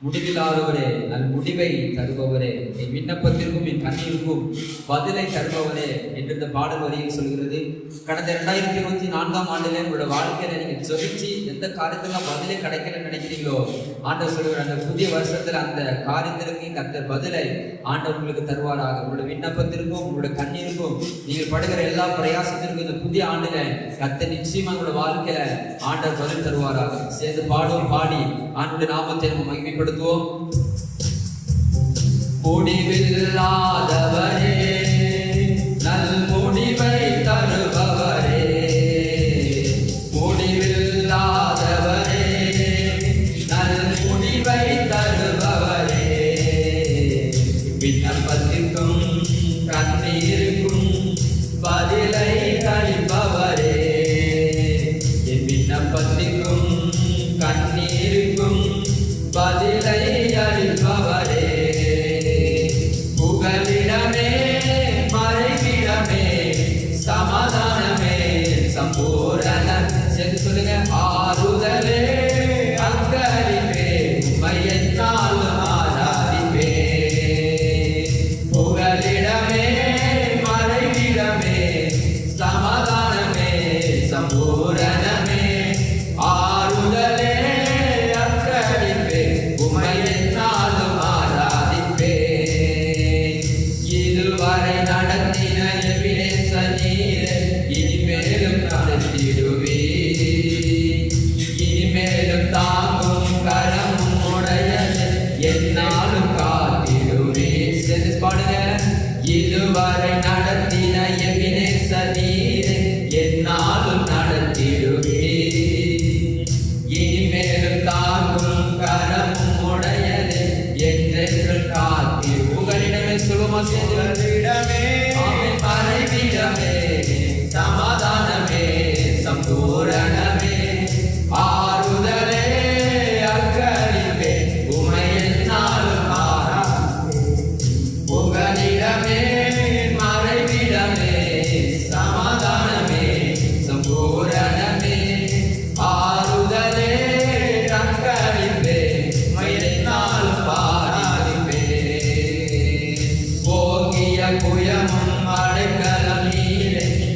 முடிவில்லாதவரே நல் முடிவை தருபவரே. என் விண்ணப்பத்திற்கும் என் கண்ணீருக்கும் பதிலை தருபவரே என்று இந்த பாடல் வரியில் சொல்கிறது கடந்த இரண்டாயிரத்தி இருபத்தி நான்காம் ஆண்டுல உங்களோட வாழ்க்கையில நீங்க ஜெபிச்சு எந்த காரியத்துல பதிலே கிடைக்கலன்னு நினைக்கிறீங்களோ ஆண்டவர் சொல்லுவார் அந்த புதிய வருஷத்துல அந்த காரியத்திற்கு கத்த பதிலை ஆண்டவர் உங்களுக்கு தருவாராக. உங்களோட விண்ணப்பத்திற்கும் உங்களோட கண்ணீருக்கும் நீங்கள் படுகிற எல்லா பிரயாசத்திற்கும் இந்த புதிய ஆண்டுல கத்த நிச்சயமா உங்களோட வாழ்க்கையில ஆண்டவர் பதில் தருவாராக. சேர்ந்து பாடுவோம் பாடி ஆண்டு நாமத்தை நம்ம மகிமைப்படுத்துவோம். முடிவில்லாதவரே விண்ணப்பத்திற்கும் கண்ணீருக்கும் பதிலை அளிப்பவரே என் விண்ணப்பத்திற்கும் கண்ணீருக்கும் பதில்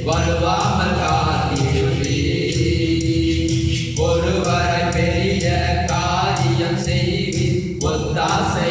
வருவாமல் காத்திடுவே ஒருவரை பெரிய காரியம் செய்வி ஒத்தாசை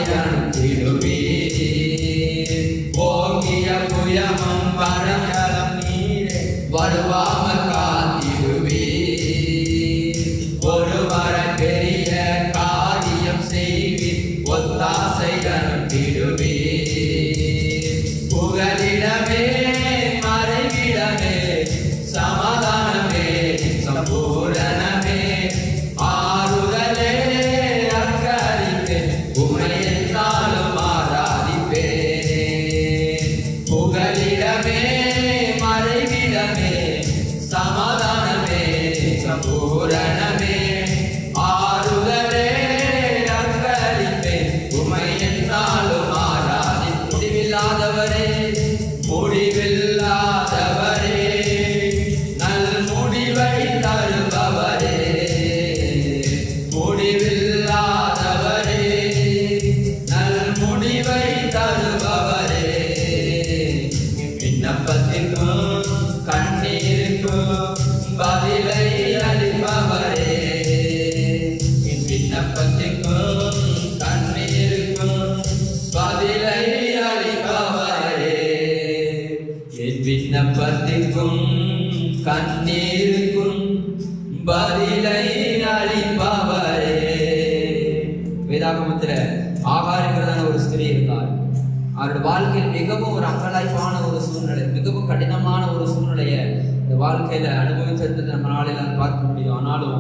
முடிவில்லாதவரே கண்ணீருக்கும் பதிலை அளிப்பவரே. வேதாகமத்தில் ஆகாரங்கிறதான ஒரு ஸ்திரீ இருந்தார். அவருடைய வாழ்க்கையில் மிகவும் ஒரு அங்கலாய்ப்பான ஒரு சூழ்நிலை மிகவும் கடினமான ஒரு சூழ்நிலையை இந்த வாழ்க்கையில அனுபவிச்சிருந்தது நம்மளால எல்லாம் பார்க்க முடியும். ஆனாலும்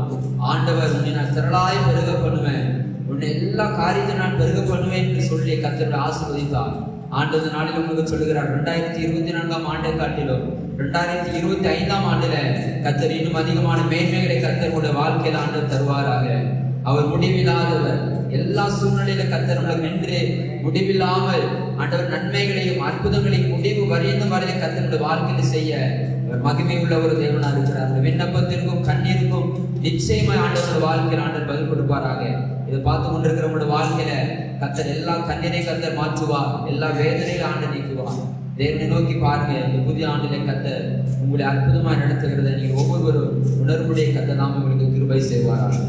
ஆண்டவர் உன்னை நான் திரளாய் பெருக பண்ணுவேன். உன்னை எல்லா காரியத்தையும் நான் பெருக பண்ணுவேன் என்று சொல்லி கத்தரோட ஆசிர்வதித்தான் ஆண்டது நாளில் உங்களுக்கு சொல்லுகிறார். ரெண்டாயிரத்தி இருபத்தி நான்காம் ஆண்டை காட்டிலும் ரெண்டாயிரத்தி இருபத்தி ஐந்தாம் ஆண்டுல கத்தர் இன்னும் அதிகமான மேன்மைகளை கத்தருடைய வாழ்க்கையில் ஆண்டு தருவாராக. அவர் முடிவில்லாதவர் எல்லா சூழ்நிலையில கத்தர் உங்களுக்கு நின்று முடிவில்லாமல் ஆண்டவர் நன்மைகளையும் அற்புதங்களையும் முடிவு வரையும் வரையில கத்தனுடைய வாழ்க்கையில் செய்ய மகிமை உள்ள ஒரு தேவனா இருக்கிறார். விண்ணப்பத்திற்கும் கண்ணீருக்கும் நிச்சயமாய் ஆண்டவர் வாழ்க்கையில் ஆண்டவர் பதில் கொடுப்பாராக. இதை பார்த்து கொண்டிருக்கிற உங்களோட வாழ்க்கையில கத்தர் எல்லா கண்ணீரை கத்தர் மாற்றுவார். எல்லா வேதனைகளை ஆண்டு நீக்குவார். தேவனை நோக்கி பாருங்க. இந்த புதிய ஆண்டிலே கத்த உங்களை அற்புதமாக நடத்துகிறத நீங்கள் ஒவ்வொருவரும் உணர்வுடைய கத்தை நாம் உங்களுக்கு கிருபை செய்வார்கள்